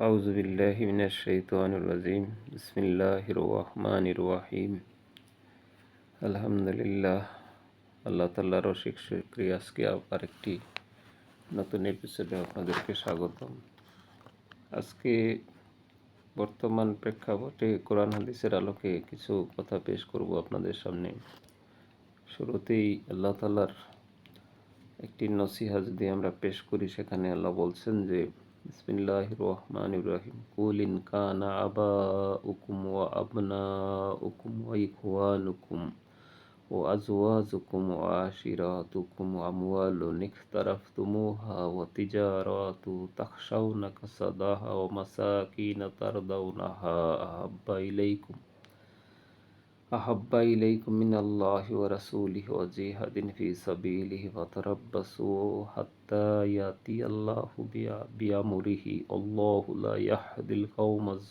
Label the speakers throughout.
Speaker 1: أعوذ بالله من الشيطان الرجيم بسم الله الرحمن الرحيم আলহামদুলিল্লাহ আল্লাহ তাল্লাহর অশেষ শুক্রিয়া আজকে আবার একটি নতুন এপিসোডে আপনাদেরকে স্বাগতম আজকে বর্তমান প্রেক্ষাপটে কোরআন হাদিসের আলোকে কিছু কথা পেশ করব আপনাদের সামনে শুরুতেই আল্লাহ তাল্লার একটি নসিহা যদি আমরা পেশ করি সেখানে আল্লাহ বলছেন যে বিসমিল্লাহ রহমান ইব্রাহিম কুল ইন কানা আবা উকুম ওয়া আবনা উকুম ওয়া ইখওয়ানুকুম ও আজওয়াজুকুম ওয়া আশিরাতুকুম ওয়া আমওয়ালুন ইখতারাফতুমুহা ওয়া আহাব্বা ইলাইকুম মিনাল্লাহি ওয়া রাসূলিহি ওয়া জিহাদিন ফি সাবিলিহি ফাতারাব্বাসু হাত্তা ইয়াতি আল্লাহু বিআমরিহি আল্লাহু লা ইয়াহদিল কওমাজ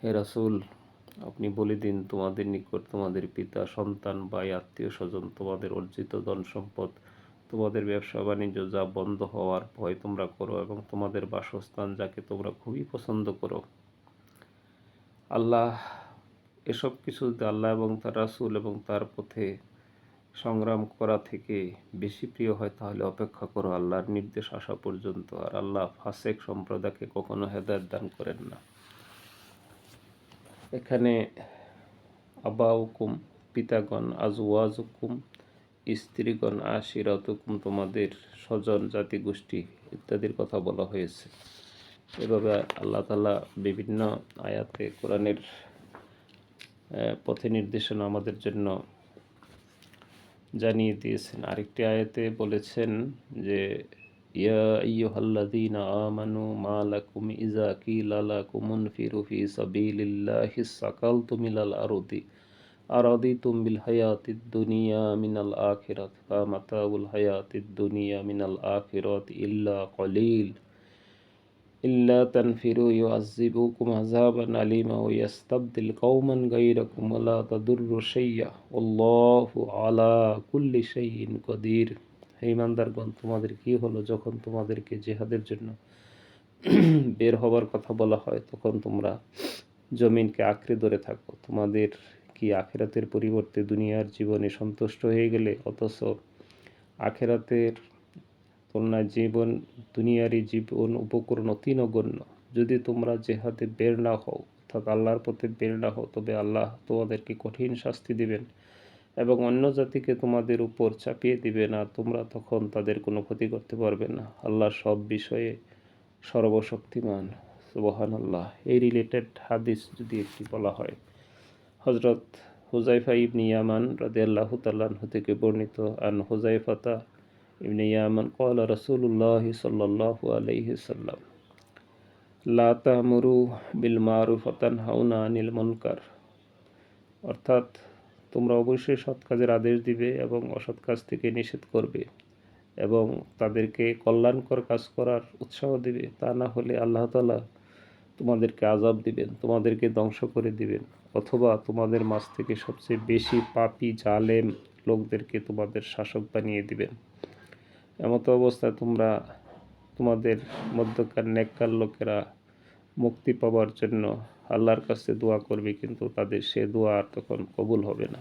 Speaker 1: হে রাসুল, আপনি বলে দিন, তোমাদের নিকট তোমাদের পিতা, সন্তান বা আত্মীয় স্বজন, তোমাদের অর্জিত ধন সম্পদ, তোমাদের ব্যবসা বাণিজ্য যা বন্ধ হওয়ার ভয় তোমরা করো এবং তোমাদের বাসস্থান যাকে তোমরা খুবই পছন্দ করো। আল্লাহ এসব কিছু যদি আল্লাহ এবং তার রাসুল এবং তার পথে সংগ্রাম করা থেকে বেশি প্রিয় হয়, তাহলে অপেক্ষা করো, আল্লাহর নির্দেশ আসা পর্যন্ত। আর আল্লাহ ফাসেক সম্প্রদায়কে কখনো হেদায়ত দান করেন না। এখানে আবা হুকুম পিতাগণ আজওয়াজ হুকুম স্ত্রীগণ আশিরাত হুকুম তোমাদের স্বজন, জাতি, গোষ্ঠী ইত্যাদির কথা বলা হয়েছে। এভাবে আল্লাহ তালা বিভিন্ন আয়াতে কোরআনের পথে নির্দেশনা আমাদের জন্য জানিয়ে দিয়েছেন। আরেকটি আয়াতে বলেছেন যে, ইয়া আইয়ুহাল্লাযীনা আমানু মা লাকুম ইযা কিলা লাকুম মুনফিরু ফি সাবিলিল্লাহি সাকালতুম ইলাল আরদি, আরাদিতুম বিল হায়াতিদ দুনিয়া মিনাল আখিরাত ফামাতাউল হায়াতিদ দুনিয়া মিনাল আখিরাত ইল্লা কলিল ইল্লা তানফিরু ইউআজিবুকুম আযাবান আলিমা ওয়া ইয়াস্তাবদিল কওমান গায়রাকুম ওয়া লা তাদুররু শাইয়্যা আল্লাহু আলা কুল্লি শাইইন কাদির হে ইমানদারগণ, তোমাদের কি হলো যখন তোমাদেরকে জেহাদের জন্য বের হবার কথা বলা হয়? তখন তোমরা জমিনকে আঁকড়ে ধরে থাকো। তোমাদের কি আখেরাতের পরিবর্তে দুনিয়ার জীবনে সন্তুষ্ট হয়ে গেলে? অথচ আখেরাতের তুলনায় জীবন, দুনিয়ারই জীবন, উপকরণ অতি নগণ্য যদি তোমরা জেহাদে বের না হও, অর্থাৎ আল্লাহর পথে বের না হও, তবে আল্লাহ তোমাদেরকে কঠিন শাস্তি দিবেন এবং অন্য জাতিকে তোমাদের উপর চাপিয়ে দিবে না, তোমরা তখন তাদের কোনো ক্ষতি করতে পারবে না। আল্লাহ সব বিষয়ে সর্বশক্তিমান। সুবহান আল্লাহ এই রিলেটেড হাদিস যদি একটি বলা হয় হজরত হুজাইফা ইবনি ইয়ামান রাদে আল্লাহ তাল্লাহ থেকে বর্ণিত, আন হুজাইফাতা ইবনে ইয়ামান কল রসুল্লাহ সাল্লাহ আলহি সাল্লাম লা তাহমরু বিল মারুফ হাউনা আনিল মনকার অর্থাৎ তোমরা অবশ্যই সৎ কাজের আদেশ দিবে এবং অসৎ কাজ থেকে নিষেধ করবে এবং তাদেরকে কল্যাণকর কাজ করার উৎসাহ দিবে। তা না হলে আল্লাহ তালা তোমাদেরকে আজাব দিবেন, তোমাদেরকে ধ্বংস করে দিবেন। অথবা তোমাদের মাছ থেকে সবচেয়ে বেশি পাপি জালেম লোকদেরকে তোমাদের শাসক বানিয়ে দিবেন। এমতো অবস্থায় তোমরা তোমাদের মধ্যকার নেককার লোকেরা মুক্তি পাওয়ার জন্য আল্লাহর কাছে দোয়া করবে, কিন্তু তাদের সে দোয়া আর তখন কবুল হবে না।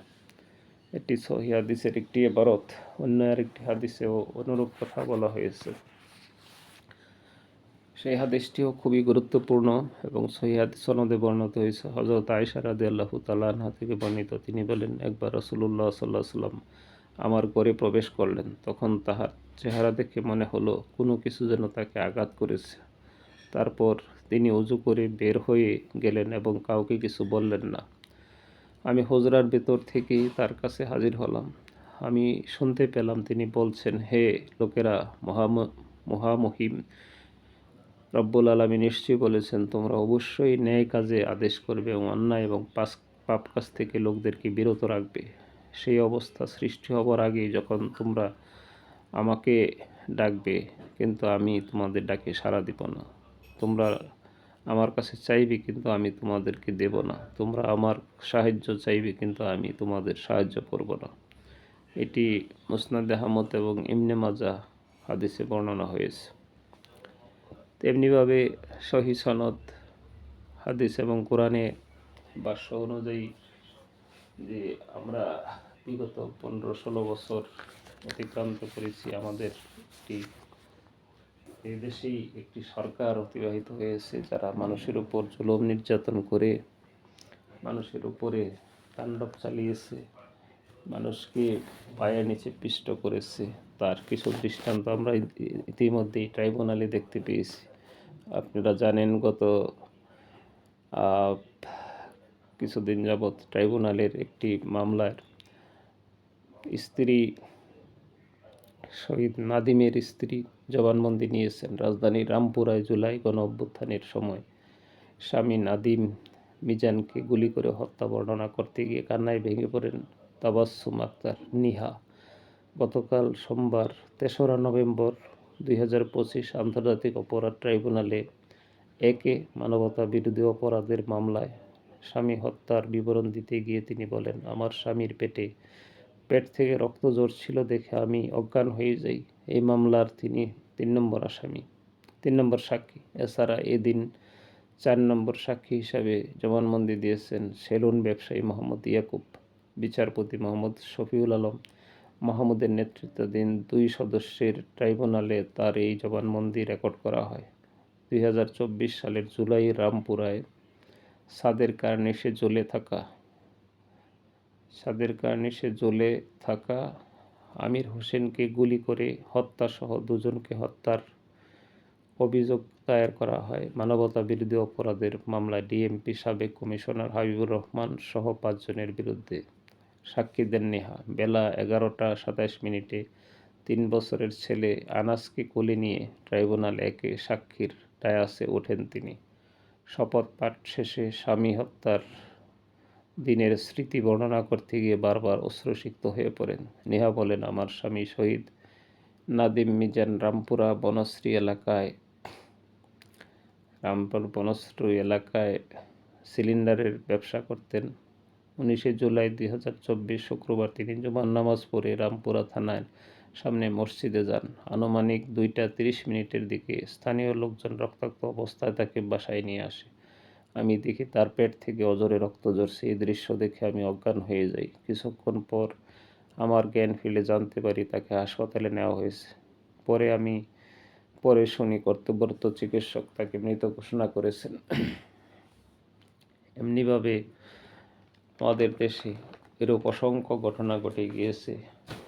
Speaker 1: এটি সহি হাদিসের একটি এবারত অন্য আরেকটি হাদিসেও অনুরূপ কথা বলা হয়েছে। সেই হাদিসটিও খুবই গুরুত্বপূর্ণ এবং সহি হাদিস সনদে বর্ণিত হয়েছে। হজরত আয়সা রাদে আল্লাহ তাল্লাহ থেকে বর্ণিত। তিনি বলেন, একবার রসুল্লাহ সাল্লাহ সাল্লাম আমার ঘরে প্রবেশ করলেন। তখন তাহার চেহারা দেখে মনে হলো কোনো কিছু যেন তাকে আঘাত করেছে। তারপর তিনি উজু করে বের হয়ে গেলেন এবং কাউকে কিছু বললেন না। আমি হজরার ভেতর থেকেই তার কাছে হাজির হলাম। আমি শুনতে পেলাম তিনি বলছেন, হে লোকেরা মহা মহামহিম, রব্বুল আলমী নিশ্চয়ই বলেছেন, তোমরা অবশ্যই ন্যায় কাজে আদেশ করবে এবং অন্যায় এবং পাস, পাপ কাজ থেকে লোকদেরকে বিরত রাখবে। সেই অবস্থা সৃষ্টি হবার আগেই যখন তোমরা আমাকে ডাকবে, কিন্তু আমি তোমাদের ডাকে সাড়া দিব না। তোমরা আমার কাছে চাইবে, কিন্তু আমি তোমাদেরকে দেব না। তোমরা আমার সাহায্য চাইবে, কিন্তু আমি তোমাদের সাহায্য করব না। এটি মুসনাদ আহমদ এবং ইমনে মাজা হাদিসে বর্ণনা হয়েছে। তেমনিভাবে সহি সনদ, হাদিস এবং কোরআনে বাস্য অনুযায়ী যে আমরা বিগত পনেরো ষোলো বছর অতিক্রান্ত করেছি। আমাদের একটি এই দেশেই একটি সরকার অতিবাহিত হয়েছে, যারা মানুষের উপর জুলুম নির্যাতন করে, মানুষের উপরে তাণ্ডব চালিয়েছে, মানুষকে পায়ের নিচে পিষ্ট করেছে। তার কিছু দৃষ্টান্ত আমরা ইতি- ইতিমধ্যেই ট্রাইব্যুনালে দেখতে পেয়েছি। আপনারা জানেন গত কিছুদিন যাবৎ ট্রাইব্যুনালের একটি মামলার স্ত্রী শহীদ নাদিমের স্ত্রী জবানবন্দি নিয়েছেন রাজধানীর রামপুরায় জুলাই গণ অভ্যুত্থানের সময়। স্বামী নাদিম মিজানকে গুলি করে হত্যা বর্ণনা করতে গিয়ে কান্নায় ভেঙে পড়েন তাবাসসুম আক্তার নিহা। গতকাল সোমবার তেসরা নভেম্বর দুই হাজার পঁচিশ আন্তর্জাতিক অপরাধ ট্রাইব্যুনালে একে মানবতা বিরোধী অপরাধের মামলায় স্বামী হত্যার বিবরণ দিতে গিয়ে তিনি বলেন, আমার স্বামীর পেটে পেট থেকে রক্ত ঝরছিল দেখে আমি অজ্ঞান হয়ে যাই। এই মামলার তিনি তিন নম্বর আসামি। তিন নম্বর সাক্ষী। এছাড়া এদিন চার নম্বর সাক্ষী হিসাবে জবানবন্দি দিয়েছেন সেলুন ব্যবসায়ী মোহাম্মদ ইয়াকুব, বিচারপতি মোহাম্মদ শফিউল আলম। মাহমুদের নেতৃত্বাধীন দুই সদস্যের ট্রাইব্যুনালে তার এই জবানবন্দি রেকর্ড করা হয়। দুই হাজার চব্বিশ সালের জুলাই রামপুরায় সাদের কার্নিশে জ্বলে থাকা সাদের কারণে সে জ্বলে থাকা আমির হোসেনকে গুলি করে হত্যাসহ দুজনকে হত্যার অভিযোগ দায়ের করা হয়। মানবতা বিরোধী অপরাধের মামলায় ডিএমপি সাবেক কমিশনার হাবিবুর রহমান সহ পাঁচজনের বিরুদ্ধে সাক্ষী দেন নেহা। বেলা এগারোটা সাতাশ মিনিটে তিন বছরের ছেলে আনাসকে কোলে নিয়ে ট্রাইব্যুনাল একে সাক্ষীর ডায়াসে ওঠেন তিনি। শপথ পাঠ শেষে স্বামী হত্যার দিনের স্মৃতি বর্ণনা করতে গিয়ে বারবার অশ্রুসিক্ত হয়ে পড়েন। নেহা বলেন, আমার স্বামী শহীদ নাদিম মিজান রামপুরা বনশ্রী এলাকায়, রামপুর বনশ্রী এলাকায় সিলিন্ডারের ব্যবসা করতেন। উনিশে জুলাই দুই হাজার চব্বিশ শুক্রবার তিনি জুমার নামাজ পড়ে রামপুরা থানার সামনে মসজিদে যান। আনুমানিক দুইটা তিরিশ মিনিটের দিকে স্থানীয় লোকজন রক্তাক্ত অবস্থায় তাকে বাসায় নিয়ে আসে। আমি দেখি তার পেট থেকে অজরে রক্ত ঝরছে। এই দৃশ্য দেখে আমি অজ্ঞান হয়ে যাই। কিছুক্ষণ পর আমার জ্ঞান ফিরে জানতে পারি তাকে হাসপাতালে নেওয়া হয়েছে। পরে আমি, পরে শুনি কর্তব্যরত চিকিৎসক তাকে মৃত ঘোষণা করেছেন। এমনিভাবে আমাদের দেশে এরূপ অসংখ্য ঘটনা ঘটে গিয়েছে।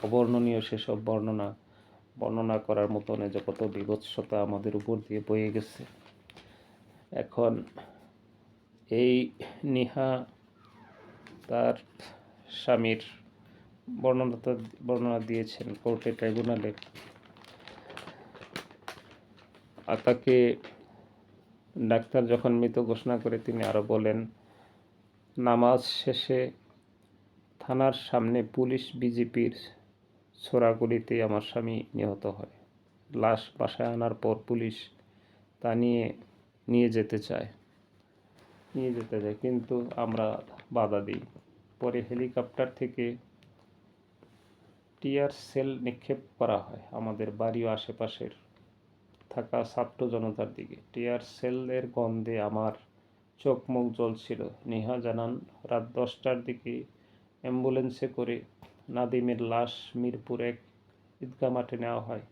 Speaker 1: অবর্ণনীয় সেসব বর্ণনা বর্ণনা করার মতন যে কত বিভৎসতা আমাদের উপর দিয়ে বয়ে গেছে। এখন এই নিহা তার স্বামীর বর্ণনা বর্ণনা দিয়েছেন কোর্টে, ট্রাইব্যুনালে। আর তাকে ডাক্তার যখন মৃত ঘোষণা করে, তিনি আরও বলেন, নামাজ শেষে থানার সামনে পুলিশ বিজেপির ছোড়াগুলিতে আমার স্বামী নিহত হয়। লাশ বাসায় আনার পর পুলিশ তা নিয়ে নিয়ে যেতে চায়। নিয়ে যেতে চায় কিন্তু আমরা বাধা দিই। পরে হেলিকপ্টার থেকে টিয়ার সেল নিক্ষেপ করা হয় আমাদের বাড়ি ও আশেপাশের থাকা ছাত্র জনতার দিকে। টিয়ার সেলের গন্ধে আমার চোখ মুখ জ্বলছিল। নেহা জানান, রাত দশটার দিকে অ্যাম্বুলেন্সে করে নাদিমের লাশ মিরপুর এক ঈদগাহ মাঠে নেওয়া হয়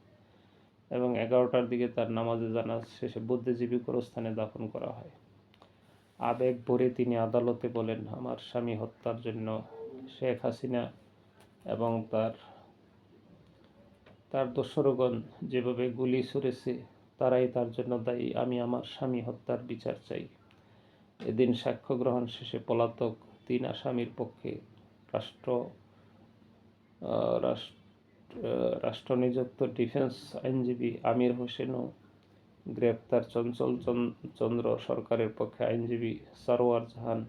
Speaker 1: এবং এগারোটার দিকে তার নামাজে জানাজ শেষে বুদ্ধিজীবী গোরস্থানে দাফন করা হয়। আবেগ ভরে তিনি আদালতে বলেন, আমার স্বামী হত্যার জন্য শেখ হাসিনা এবং তার তার দোসরগণ যেভাবে গুলি ছুড়েছে, তারাই তার জন্য দায়ী। আমি আমার স্বামী হত্যার বিচার চাই। এদিন সাক্ষ্য গ্রহণ শেষে পলাতক তিন আসামির পক্ষে রাষ্ট্র রাষ্ট্র রাষ্ট্রনিযুক্ত ডিফেন্স আইনজীবী আমির হোসেনও গ্রেপ্তার চঞ্চল চন- চন্দ্র সরকারের পক্ষে আইনজীবী সরোয়ার জাহান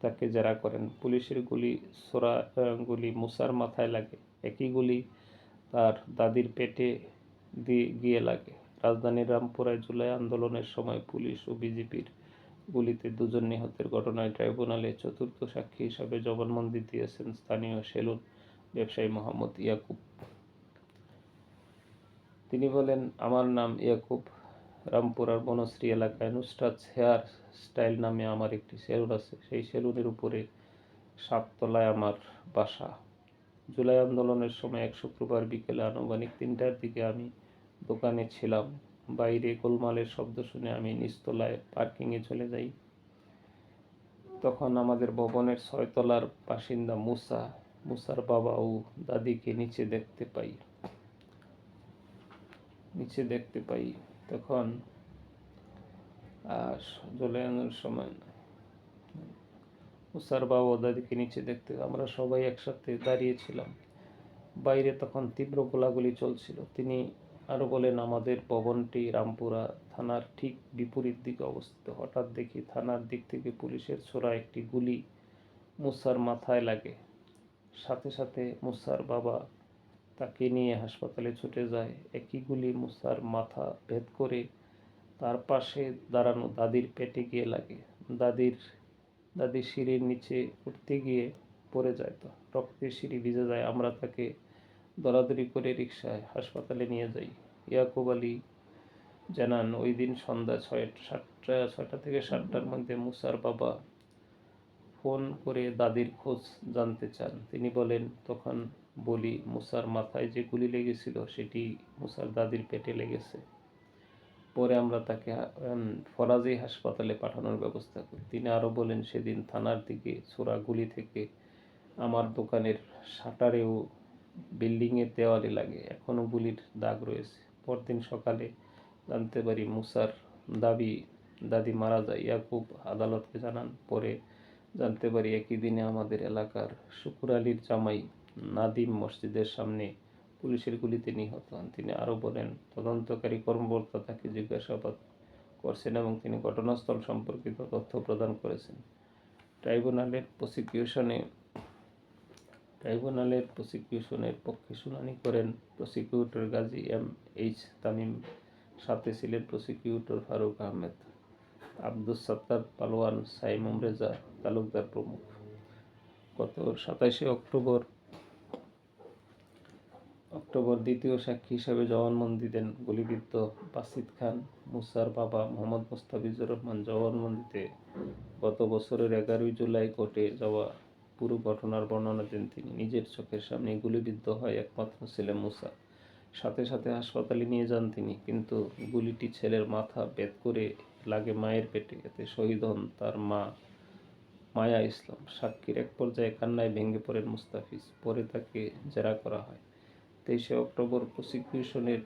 Speaker 1: তাকে জেরা করেন। পুলিশের গুলি সোরা গুলি মুসার মাথায় লাগে। একই গুলি তার দাদির পেটে দিয়ে গিয়ে লাগে। রাজধানীর রামপুরায় জুলাই আন্দোলনের সময় পুলিশ ও বিজেপির গুলিতে দুজন নিহতের ঘটনায় ট্রাইব্যুনালে চতুর্থ সাক্ষী হিসাবে জবানবন্দি দিয়েছেন স্থানীয় সেলুন ব্যবসায়ী মোহাম্মদ ইয়াকুব। তিনি বলেন, আমার নাম ইয়াকুব রামপুরার বনশ্রী এলাকায় নুসরাত হেয়ার স্টাইল নামে আমার একটি সেলুন আছে। সেই সেলুনের উপরে সাততলায় আমার বাসা। জুলাই আন্দোলনের সময় এক শুক্রবার বিকেলে আনুমানিক তিনটার দিকে আমি দোকানে ছিলাম। বাইরে গোলমালের শব্দ শুনে আমি নিচতলায় পার্কিংয়ে চলে যাই। তখন আমাদের ভবনের ছয়তলার বাসিন্দা মুসা, মুসার বাবা ও দাদিকে নিচে দেখতে পাই। নিচে দেখতে পাই। তখন আর জলায়নের সময় মুসার বাবা দাদিকে নিচে দেখতে, আমরা সবাই একসাথে দাঁড়িয়েছিলাম। বাইরে তখন তীব্র গোলাগুলি চলছিল। তিনি আরও বলেন, আমাদের ভবনটি রামপুরা থানার ঠিক বিপরীত দিকে অবস্থিত। হঠাৎ দেখি থানার দিক থেকে পুলিশের ছোড়া একটি গুলি মুসার মাথায় লাগে। সাথে সাথে মুসার বাবা তাকে নিয়ে হাসপাতালে ছুটে যায়। একই গুলি মুসার মাথা ভেদ করে তার পাশে দাঁড়ানো দাদির পেটে গিয়ে লাগে। দাদির দাদির সিঁড়ির নিচে উঠতে গিয়ে পড়ে যায় তো। রক্তের সিঁড়ি ভিজে যায়। আমরা তাকে দরাদরি করে রিক্সায় হাসপাতালে নিয়ে যাই। ইয়াকুব আলী জানান, ওই দিন সন্ধ্যা ছয়, সাতটা, ছয়টা থেকে সাতটার মধ্যে মুসার বাবা ফোন করে দাদির খোঁজ জানতে চান। তিনি বলেন, তখন বলি, মুসার মাথায় যে গুলি লেগেছিল, সেটি মুসার দাদির পেটে লেগেছে। পরে আমরা তাকে ফরাজি হাসপাতালে পাঠানোর ব্যবস্থা করি। তিনি আরও বলেন, সেদিন থানার দিকে ছোড়া গুলি থেকে আমার দোকানের শাটারেও বিল্ডিংয়ের দেওয়ালে লাগে, এখনও গুলির দাগ রয়েছে। পরদিন সকালে জানতে পারি, মুসার দাবি, দাদি মারা যায়। ইয়াকুব আদালতকে জানান, পরে জানতে পারি একই দিনে আমাদের এলাকার শুকুর আলীর জামাই নাদিম মসজিদের সামনে পুলিশের গুলিতে নিহত হন। তিনি আরও বলেন, তদন্তকারী কর্মকর্তা তাকে জিজ্ঞাসাবাদ করছেন এবং তিনি ঘটনাস্থল সম্পর্কিত তথ্য প্রদান করেছেন। ট্রাইব্যুনালের প্রসিকিউশনে, ট্রাইব্যুনালের প্রসিকিউশনের পক্ষে শুনানি করেন prosecutor Gazi M H Tamim, সাথে ছিলেন প্রসিকিউটর ফারুক আহমেদ। আব্দুস সাত্তার পালোয়ান সাইমুম রেজা তালুকদার প্রমুখ। গত সাতাশে অক্টোবর অক্টোবর দ্বিতীয় সাক্ষী হিসাবে জবানবন্দি দেন গুলিবিদ্ধ বাসিদ খান, মুসার বাবা মোহাম্মদ মোস্তাফিজুর রহমান জবানবন্দিতে গত বছরের এগারোই জুলাই কোর্টে যাওয়া পুরো ঘটনার বর্ণনা দেন তিনি। নিজের চোখের সামনে গুলিবিদ্ধ হয় একমাত্র ছেলে মুসা। সাথে সাথে হাসপাতালে নিয়ে যান তিনি, কিন্তু গুলিটি ছেলের মাথা বেদ করে লাগে মায়ের পেটে এতে শহীদ হন তার মা মায়া ইসলাম। সাক্ষীর এক পর্যায়ে কান্নায় ভেঙে পড়েন মুস্তাফিজ। পরে তাকে জেরা করা হয়। তেইশে অক্টোবর প্রসিকিউশনের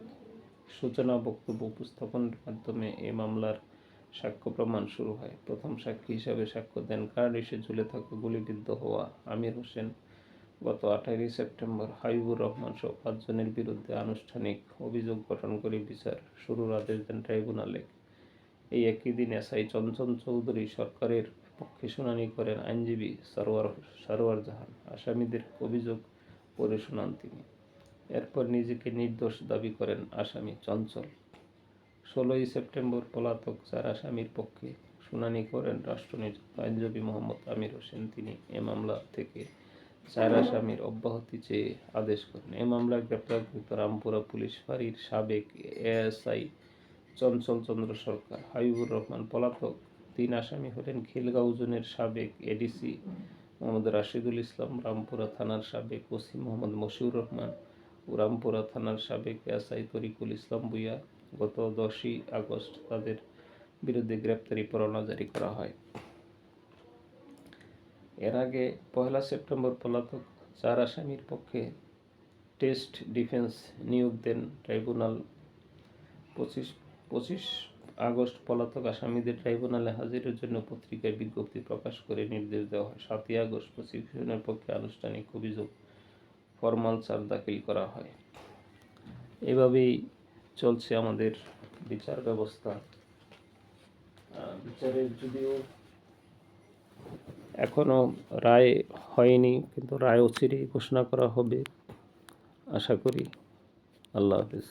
Speaker 1: সূচনা বক্তব্য উপস্থাপনের মাধ্যমে এ মামলার সাক্ষ্য প্রমাণ শুরু হয়। প্রথম সাক্ষী হিসাবে সাক্ষ্য দেন কার্ডিসে ঝুলে থাকা গুলিবিদ্ধ হওয়া আমির হোসেন। গত আঠারোই সেপ্টেম্বর হাবিবুর রহমান সহ পাঁচজনের বিরুদ্ধে আনুষ্ঠানিক অভিযোগ গঠন করে বিচার শুরুর আদেশ দেন ট্রাইব্যুনালে। এই একই দিন এসআই চঞ্চল চৌধুরী সরকারের পক্ষে শুনানি করেন আইনজীবী সারোয়ার সারোয়ার জাহান। আসামিদের অভিযোগ পড়ে শোনান তিনি। এরপর নিজেকে নির্দোষ দাবি করেন আসামি চঞ্চল। ষোলোই সেপ্টেম্বর পলাতক চার আসামির পক্ষে শুনানি করেন রাষ্ট্রনিযুক্ত আইনজীবী মোহাম্মদ আমির হোসেন। তিনি এ মামলা থেকে চার আসামির অব্যাহতি চেয়ে আদেশ করেন। এ মামলায় গ্রেপ্তারকৃত রামপুরা পুলিশ ফাঁড়ির সাবেক এএসআই চঞ্চল চন্দ্র সরকার, হাবিবুর রহমান পলাতক, তিন আসামি হলেন খিলগাঁও জোনের সাবেক এডিসি মোহাম্মদ রাশিদুল ইসলাম, রামপুরা থানার সাবেক ওসি মোহাম্মদ মশিউর রহমান রামপুরা থানার সাবেক এসআই তরিকুল ইসলাম বুইয়া গত দশই আগস্ট তাদের বিরুদ্ধে গ্রেপ্তারি পরোয়ানা জারি করা হয়। এর আগে পয়লা সেপ্টেম্বর পলাতক চার আসামির পক্ষে টেস্ট ডিফেন্স নিয়োগ দেন ট্রাইব্যুনাল পঁচিশ পঁচিশ আগস্ট পলাতক আসামিদের ট্রাইব্যুনালে হাজিরের জন্য পত্রিকায় বিজ্ঞপ্তি প্রকাশ করে নির্দেশ দেওয়া হয়। সাতই আগস্ট প্রসিকিউশনের পক্ষে আনুষ্ঠানিক অভিযোগ ফরমাল চার্জ দাখিল করা হয়। এভাবেই চলছে আমাদের বিচার ব্যবস্থা। বিচারের যদিও এখনও রায় হয়নি, কিন্তু রায় অচিরেই ঘোষণা করা হবে। আশা করি আল্লাহ হাফিজ।